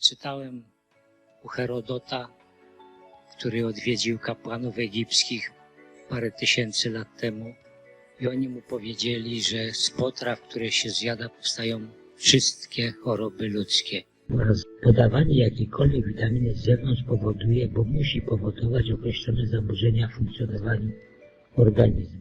Przeczytałem u Herodota, który odwiedził kapłanów egipskich parę tysięcy lat temu i oni mu powiedzieli, że z potraw, które się zjada, powstają wszystkie choroby ludzkie. Oraz podawanie jakiejkolwiek witaminy z zewnątrz powoduje, bo musi powodować określone zaburzenia w funkcjonowaniu organizmu.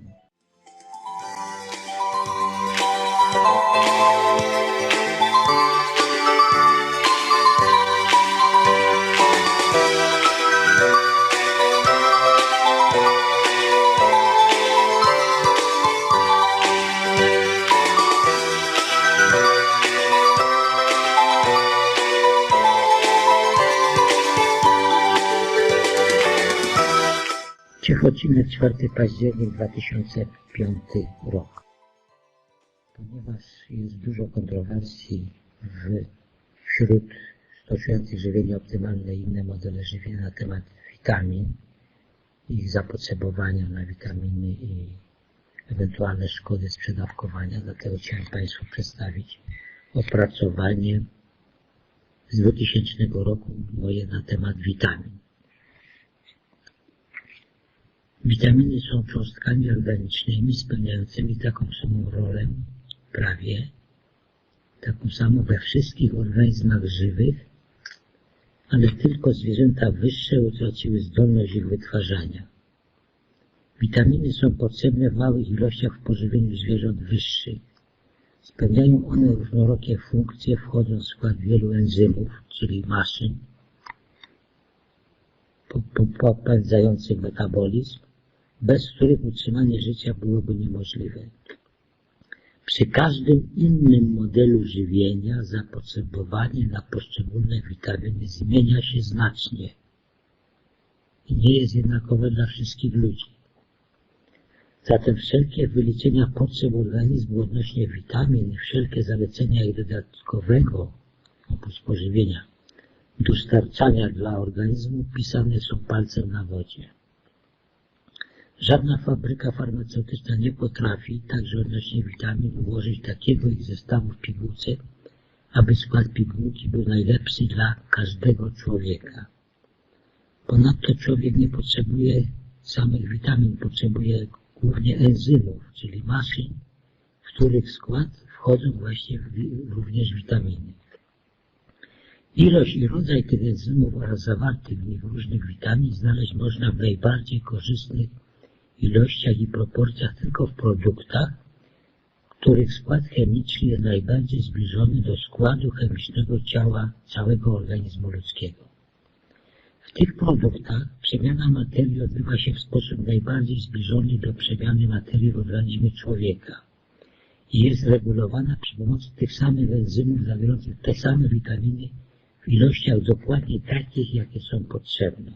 4 październik 2005 rok. Ponieważ jest dużo kontrowersji w, wśród stosujących żywienie optymalne i inne modele żywienia na temat witamin, ich zapotrzebowania na witaminy i ewentualne szkody z dlatego chciałem Państwu przedstawić opracowanie z 2000 roku moje na temat witamin. Witaminy są cząstkami organicznymi spełniającymi taką samą rolę, prawie taką samą we wszystkich organizmach żywych, ale tylko zwierzęta wyższe utraciły zdolność ich wytwarzania. Witaminy są potrzebne w małych ilościach w pożywieniu zwierząt wyższych. Spełniają one różnorakie funkcje, wchodząc w skład wielu enzymów, czyli maszyn, po- po- popędzających metabolizm, bez których utrzymanie życia byłoby niemożliwe. Przy każdym innym modelu żywienia zapotrzebowanie na poszczególne witaminy zmienia się znacznie i nie jest jednakowe dla wszystkich ludzi. Zatem wszelkie wyliczenia potrzeb organizmu odnośnie witamin i wszelkie zalecenia ich dodatkowego, oprócz pożywienia, dostarczania dla organizmu pisane są palcem na wodzie. Żadna fabryka farmaceutyczna nie potrafi, także odnośnie witamin, ułożyć takiego ich zestawu w pigułce, aby skład pigułki był najlepszy dla każdego człowieka. Ponadto człowiek nie potrzebuje samych witamin, potrzebuje głównie enzymów, czyli maszyn, w których skład wchodzą właśnie również witaminy. Ilość i rodzaj tych enzymów oraz zawartych w nich różnych witamin znaleźć można w najbardziej korzystnych ilościach i proporcjach tylko w produktach, których skład chemiczny jest najbardziej zbliżony do składu chemicznego ciała całego organizmu ludzkiego. W tych produktach przemiana materii odbywa się w sposób najbardziej zbliżony do przemiany materii w organizmie człowieka i jest regulowana przy pomocy tych samych enzymów zawierających te same witaminy w ilościach dokładnie takich, jakie są potrzebne.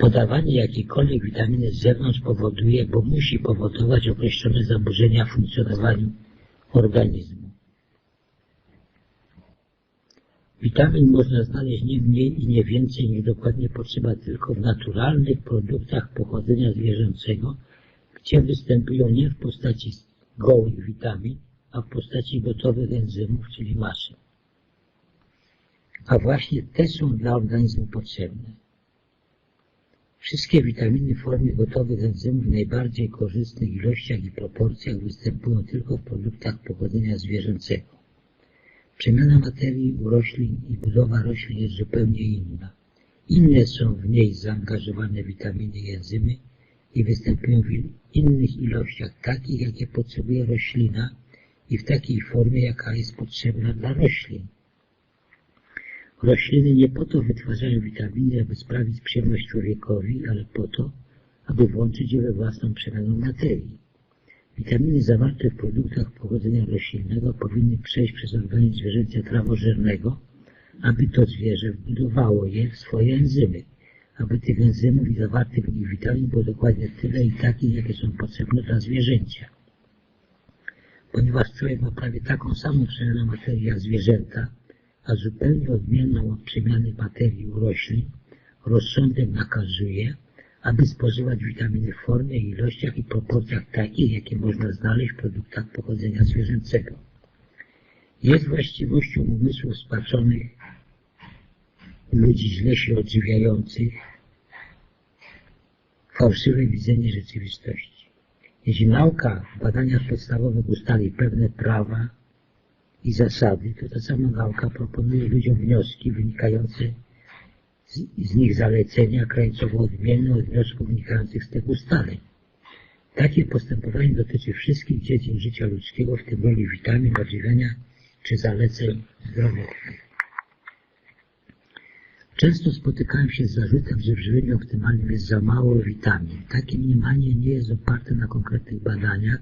Podawanie jakiejkolwiek witaminy z zewnątrz powoduje, bo musi powodować określone zaburzenia w funkcjonowaniu organizmu. Witamin można znaleźć nie mniej i nie więcej niż dokładnie potrzeba tylko w naturalnych produktach pochodzenia zwierzęcego, gdzie występują nie w postaci gołych witamin, a w postaci gotowych enzymów, czyli maszyn. A właśnie te są dla organizmu potrzebne. Wszystkie witaminy w formie gotowych enzymów w najbardziej korzystnych ilościach i proporcjach występują tylko w produktach pochodzenia zwierzęcego. Przemiana materii u roślin i budowa roślin jest zupełnie inna. Inne są w niej zaangażowane witaminy i enzymy i występują w innych ilościach, takich jakie potrzebuje roślina i w takiej formie, jaka jest potrzebna dla roślin. Rośliny nie po to wytwarzają witaminy, aby sprawić przyjemność człowiekowi, ale po to, aby włączyć je we własną przemianę materii. Witaminy zawarte w produktach pochodzenia roślinnego powinny przejść przez organizm zwierzęcia trawożernego, aby to zwierzę wbudowało je w swoje enzymy, aby tych enzymów i zawartych w nich witamin było dokładnie tyle i takich, jakie są potrzebne dla zwierzęcia. Ponieważ człowiek ma prawie taką samą przemianę materii jak zwierzęta, a zupełnie odmienną od przemiany materii u roślin, rozsądek nakazuje, aby spożywać witaminy w formie, ilościach i proporcjach takich, jakie można znaleźć w produktach pochodzenia zwierzęcego. Jest właściwością umysłów spatrzonych ludzi źle się odżywiających fałszywe widzenie rzeczywistości. Jeśli nauka w badaniach podstawowych ustali pewne prawa i zasady, to ta sama nauka proponuje ludziom wnioski wynikające z, z nich zalecenia krańcowo odmienne od wniosków wynikających z tych ustaleń. Takie postępowanie dotyczy wszystkich dziedzin życia ludzkiego, w tym roli witamin, odżywiania czy zaleceń zdrowotnych. Często spotykałem się z zarzutem, że w żywieniu optymalnym jest za mało witamin. Takie mniemanie nie jest oparte na konkretnych badaniach,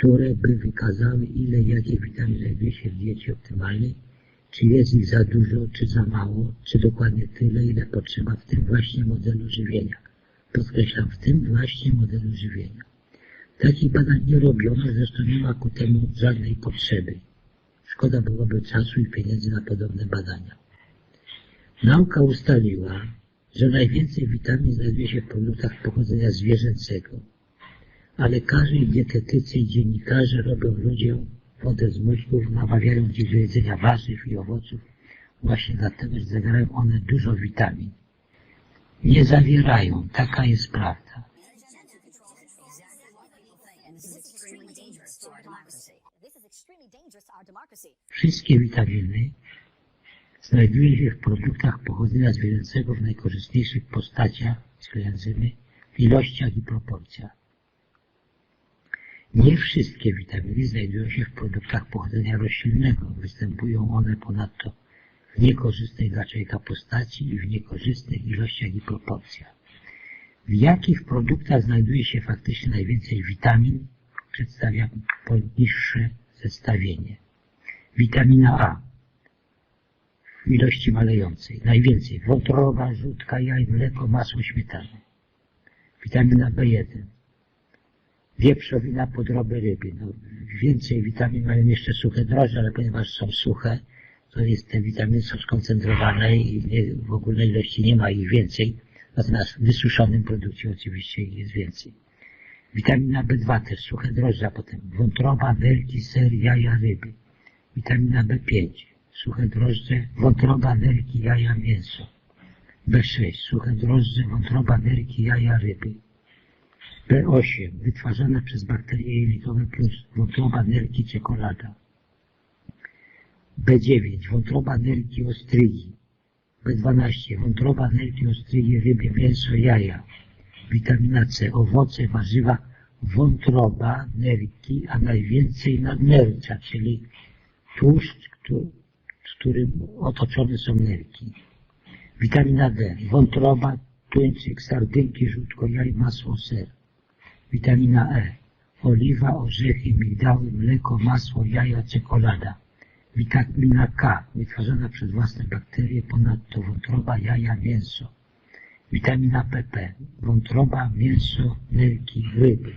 które by wykazały, ile jakich witamin znajduje się w diecie optymalnej, czy jest ich za dużo, czy za mało, czy dokładnie tyle, ile potrzeba w tym właśnie modelu żywienia. Podkreślam, w tym właśnie modelu żywienia. Takich badań nie robiono, zresztą nie ma ku temu żadnej potrzeby. Szkoda byłoby czasu i pieniędzy na podobne badania. Nauka ustaliła, że najwięcej witamin znajduje się w produktach pochodzenia zwierzęcego, a lekarze i dietetycy i dziennikarze robią ludziom wodę z mózgów, namawiają ich do jedzenia warzyw i owoców właśnie dlatego, że zawierają one dużo witamin. Nie zawierają, taka jest prawda. Wszystkie witaminy znajdują się w produktach pochodzenia zwierzęcego w najkorzystniejszych postaciach, w ilościach i proporcjach. Nie wszystkie witaminy znajdują się w produktach pochodzenia roślinnego. Występują one ponadto w niekorzystnej dla człowieka postaci i w niekorzystnych ilościach i proporcjach. W jakich produktach znajduje się faktycznie najwięcej witamin? Przedstawiam poniższe zestawienie. Witamina A w ilości malejącej. Najwięcej wątroba, żółtka, jaj, mleko, masło, śmietana. Witamina B1. Wieprzowina, podroby ryby. No, więcej witamin mają jeszcze suche drożdże, ale ponieważ są suche, to jest te witaminy są skoncentrowane i nie, w ogólnej ilości nie ma ich więcej. Natomiast w wysuszonym produkcie oczywiście jest więcej. Witamina B2 też suche drożdże, a potem wątroba, nerki, ser, jaja, ryby. Witamina B5 suche drożdże, wątroba, nerki, jaja, mięso. B6 suche drożdże, wątroba, nerki, jaja, ryby. B8 wytwarzane przez bakterie jelitowe plus wątroba, nerki, czekolada. B9 wątroba, nerki, ostrygi. B12 wątroba, nerki, ostrygi, ryby, mięso, jaja. Witamina C, owoce, warzywa, wątroba, nerki, a najwięcej nadnercza, czyli tłuszcz, który, którym otoczone są nerki. Witamina D, wątroba, tuńczyk, sardynki, żółtko, jaj, masło, ser. Witamina E, oliwa, orzechy, migdały, mleko, masło, jaja, czekolada. Witamina K, wytwarzana przez własne bakterie, ponadto wątroba, jaja, mięso. Witamina PP, wątroba, mięso, nerki, ryby.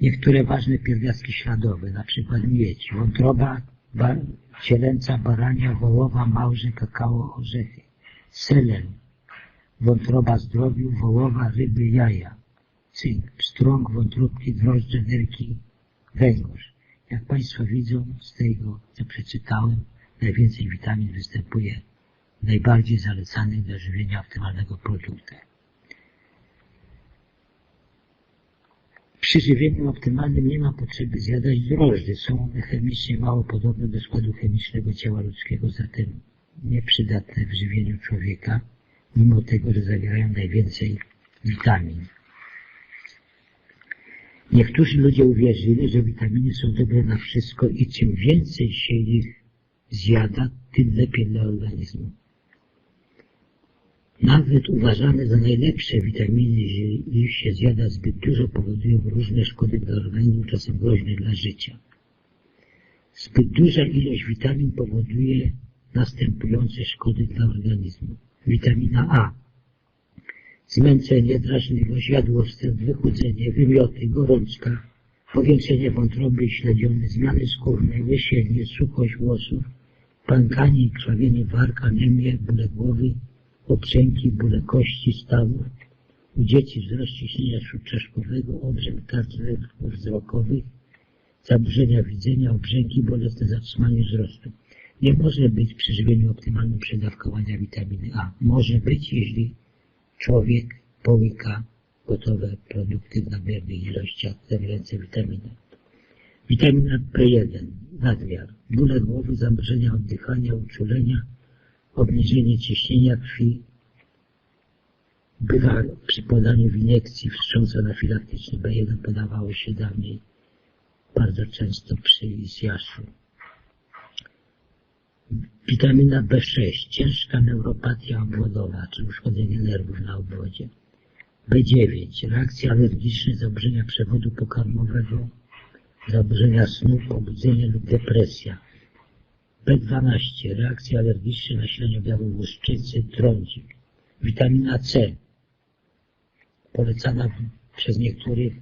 Niektóre ważne pierwiastki śladowe, przykład miedź, wątroba, ba cielęca, barania, wołowa, małże, kakao, orzechy. Selen, wątroba zdrowiu, wołowa, ryby, jaja. Cynk, pstrąg, wątróbki, drożdże, nerki, węgorz. Jak Państwo widzą z tego, co przeczytałem, najwięcej witamin występuje w najbardziej zalecanych do żywienia optymalnego produktach. Przy żywieniu optymalnym nie ma potrzeby zjadać drożdży. Są one chemicznie mało podobne do składu chemicznego ciała ludzkiego, zatem nieprzydatne w żywieniu człowieka, mimo tego, że zawierają najwięcej witamin. Niektórzy ludzie uwierzyli, że witaminy są dobre na wszystko i czym więcej się ich zjada, tym lepiej dla organizmu. Nawet uważane za najlepsze witaminy, jeżeli ich się zjada zbyt dużo, powodują różne szkody dla organizmu, czasem groźne dla życia. Zbyt duża ilość witamin powoduje następujące szkody dla organizmu. Witamina A. Zmęczenie, drażliwość, jadłostęp, wychudzenie, wymioty, gorączka, powiększenie wątroby śledziony, zmiany skórne, łysienie, suchość włosów, pękanie i krwawienie warg, anemię, bóle głowy, obrzęki, bóle kości, stawów, u dzieci wzrost ciśnienia śródczaszkowego, obrzęk tarcz wzrokowych, zaburzenia widzenia, obrzęki, bolesne zatrzymanie wzrostu. Nie może być przy żywieniu optymalnym przedawkowania witaminy A. Może być, jeśli człowiek połyka gotowe produkty w nadmiernych ilościach zawierające witaminę. Witamina B1, nadmiar, bóle głowy, zaburzenia oddychania, uczulenia, obniżenie ciśnienia krwi, bywa przy podaniu w iniekcji wstrząs anafilaktyczny B1 podawało się dawniej bardzo często przy Isjaszu. Witamina B6, ciężka neuropatia obwodowa, czy uszkodzenie nerwów na obwodzie. B9, reakcje alergiczne, zaburzenia przewodu pokarmowego, zaburzenia snu, pobudzenie lub depresja. B12, reakcje alergiczne, nasilenie objawów łuszczycy, trądzik. Witamina C, polecana przez niektórych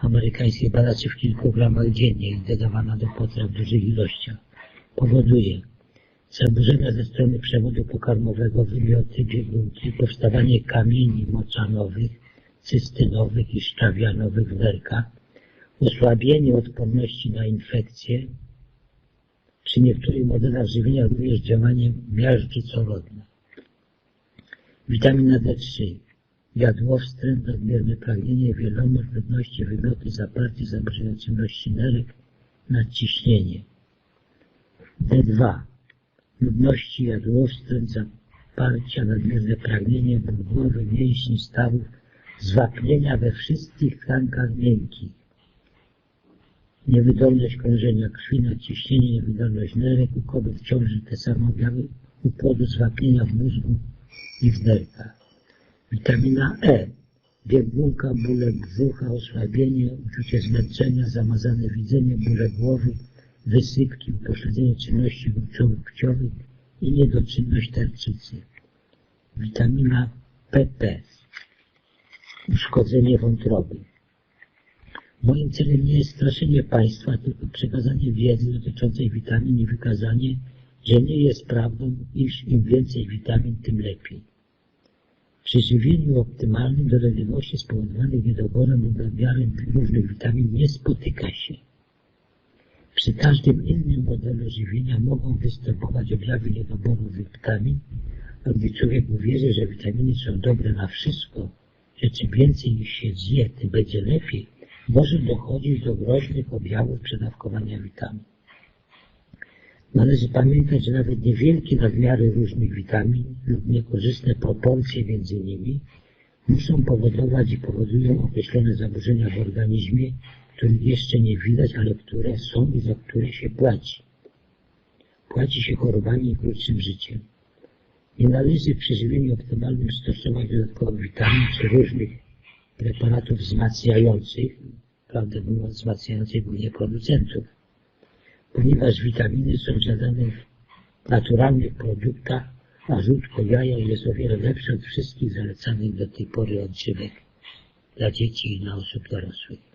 amerykańskich badaczy w kilku gramach dziennie i dodawana do potraw w dużych ilościach, powoduje zaburzenia ze strony przewodu pokarmowego, wymioty, biegunki, powstawanie kamieni moczanowych, cystynowych i szczawianowych w nerkach, osłabienie odporności na infekcje, przy niektórych modelach żywienia również działanie miażdżycorodne. Witamina D3, jadłowstręt, nadmierne pragnienie, wielomość, nudności, wymioty, zaparcie, zaburzenia czynności nerek, nadciśnienie. D2, nudności, jadłowstręt, zaparcia, nadmierne pragnienie, ból głowy, mięśni, stawów, zwapnienia we wszystkich tkankach miękkich. Niewydolność krążenia krwi, nadciśnienie, niewydolność nerek, u kobiet ciąży te same objawy, u płodu zwapnienia w mózgu i w nerkach. Witamina E. Biegunka, bóle brzucha, osłabienie, uczucie zmęczenia, zamazane widzenie, bóle głowy, wysypki, upośledzenie czynności płciowych i niedoczynność tarczycy. Witamina PP. Uszkodzenie wątroby. Moim celem nie jest straszenie Państwa, tylko przekazanie wiedzy dotyczącej witamin i wykazanie, że nie jest prawdą, iż im więcej witamin, tym lepiej. Przy żywieniu optymalnym dolegliwości spowodowanych niedoborem lub nadmiarem różnych witamin nie spotyka się. Przy każdym innym modelu żywienia mogą występować objawy niedoboru witamin, a gdy człowiek uwierzy, że witaminy są dobre na wszystko, że czym więcej ich się zje, tym będzie lepiej, może dochodzić do groźnych objawów przedawkowania witamin. Należy pamiętać, że nawet niewielkie nadmiary różnych witamin lub niekorzystne proporcje między nimi muszą powodować i powodują określone zaburzenia w organizmie, których jeszcze nie widać, ale które są i za które się płaci. Płaci się chorobami i krótszym życiem. Nie należy przy żywieniu optymalnym stosować dodatkowych witamin czy różnych preparatów wzmacniających, prawdę mówiąc wzmacniających głównie producentów, ponieważ witaminy są zadane w naturalnych produktach, a żółtko jaja jest o wiele lepsze od wszystkich zalecanych do tej pory odżywek dla dzieci i dla osób dorosłych.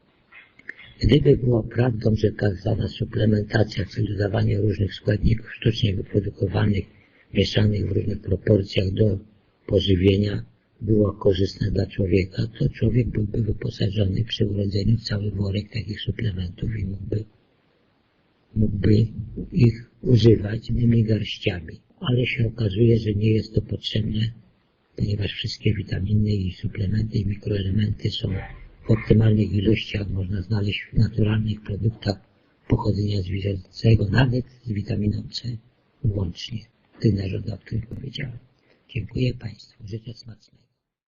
Gdyby było prawdą, że zwana suplementacja, czyli dodawanie różnych składników sztucznie wyprodukowanych, mieszanych w różnych proporcjach do pożywienia, było korzystne dla człowieka, to człowiek byłby wyposażony przy urodzeniu w cały worek takich suplementów i mógłby, mógłby ich używać mymi garściami. Ale się okazuje, że nie jest to potrzebne, ponieważ wszystkie witaminy i suplementy i mikroelementy są w optymalnych ilościach, można znaleźć w naturalnych produktach pochodzenia zwierzęcego, nawet z witaminą C łącznie, tych narządach, o których powiedziałem. Dziękuję Państwu. Życzę smacznego.